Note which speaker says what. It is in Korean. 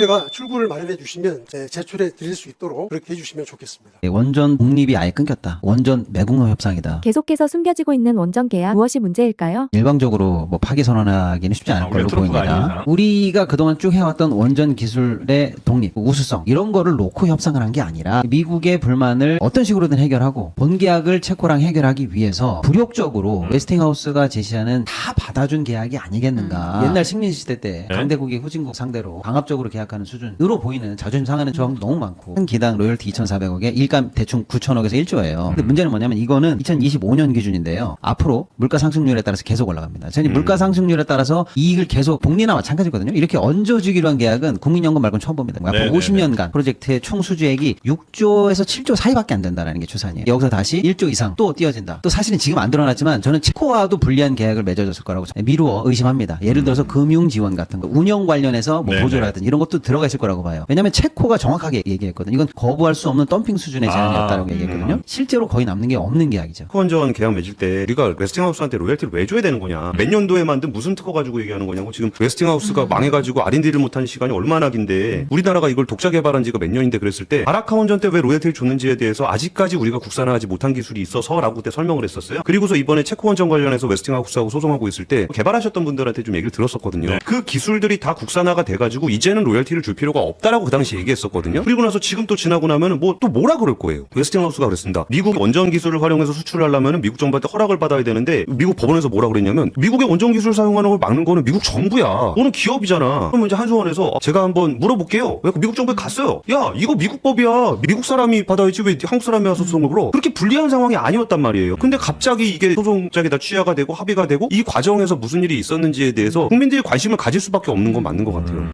Speaker 1: 국회가 출구를 마련해 주시면 제- 제출해 드릴 수 있도록 그렇게 해주시면 좋겠습니다.
Speaker 2: 예, 원전 독립이 아예 끊겼다. 원전 매국노 협상이다.
Speaker 3: 계속해서 숨겨지고 있는 원전 계약 무엇이 문제일까요?
Speaker 2: 일방적으로 뭐 파기 선언하기는 쉽지 않을
Speaker 4: 아,
Speaker 2: 걸로
Speaker 4: 트럼프가
Speaker 2: 보입니다.
Speaker 4: 아니잖아.
Speaker 2: 우리가 그동안 쭉 해왔던 원전 기술의 독립, 우수성 이런 거를 놓고 협상을 한 게 아니라 미국의 불만을 어떤 식으로든 해결하고 본 계약을 체코랑 해결하기 위해서 불욕적으로 웨스팅하우스가 제시하는 다 받아준 계약이 아니겠는가. 옛날 식민 시대 때
Speaker 4: 네?
Speaker 2: 강대국이 후진국 상대로 강압적으로 계약 하는 수준으로 보이는 자존심 상하는 조항 너무 많고 한 기당 로열티 2,400억에 일감 대충 9천억에서 1조예요. 근데 문제는 뭐냐면 이거는 2025년 기준인데요. 앞으로 물가 상승률에 따라서 계속 올라갑니다. 저는 물가 상승률에 따라서 이익을 계속 복리나 마찬가지거든요. 이렇게 얹어주기로 한 계약은 국민연금 말고는 처음 봅니다. 앞으로
Speaker 4: 네네네.
Speaker 2: 50년간 프로젝트의 총 수주액이 6조에서 7조 사이밖에 안 된다는 게 추산이에요. 여기서 다시 1조 이상 또 띄어진다. 또 사실은 지금 안 드러났지만 저는 체코와도 불리한 계약을 맺어졌을 거라고 미루어 의심합니다. 예를 들어서 금융 지원 같은 거, 운영 관련해서 뭐
Speaker 4: 네네.
Speaker 2: 보조라든지 이런 것도 들어가 있을 거라고 봐요. 왜냐하면 체코가 정확하게 얘기했거든요. 이건 거부할 수 없는 덤핑 수준의 제한이었다고
Speaker 4: 아,
Speaker 2: 얘기했거든요. 실제로 거의 남는 게 없는 계약이죠.
Speaker 5: 특허원전 계약 맺을 때 우리가 웨스팅하우스한테 로열티를 왜 줘야 되는 거냐 몇 년도에 만든 무슨 특허 가지고 얘기하는 거냐고 지금 웨스팅하우스가 망해가지고 R&D를 못한 시간이 얼마나 긴데 우리나라가 이걸 독자 개발한 지가 몇 년인데 그랬을 때 아라카 원전 때 왜 로열티를 줬는지에 대해서 아직까지 우리가 국산화하지 못한 기술이 있어서라고 그때 설명을 했었어요 그리고서 이번에 체코 원전 관련해서 웨스팅하우스하고 소송하고 있을 때 개발하셨던 분들한테 좀 얘기를 들었었거든요 그 기술들이 다 국산화가 돼가지고 이제는 로열티를 줄 필요가 없다라고 그 당시 얘기했었거든요 그리고 나서 지금 또 지나고 나면 뭐 또 뭐라 그럴 거예요 웨스팅하우스가 그랬습니다 미국 원전 기술을 활용해서 수출을 하려면 미국 정부한테 허락을 받아야 되는데 미국 법원에서 뭐라 그랬냐면 미국의 원전 기술 사용하는 걸 막는 거는 미국 정부야. 너는 기업이잖아. 그러면 이제 한수원에서 제가 한번 물어볼게요. 왜 미국 정부에 갔어요? 야 이거 미국 법이야. 미국 사람이 받아야지 왜 한국 사람이 와서 소송을 걸어? 그렇게 불리한 상황이 아니었단 말이에요. 근데 갑자기 이게 소송장에 다 취하가 되고 합의가 되고 이 과정에서 무슨 일이 있었는지에 대해서 국민들이 관심을 가질 수밖에 없는 건 맞는 것 같아요.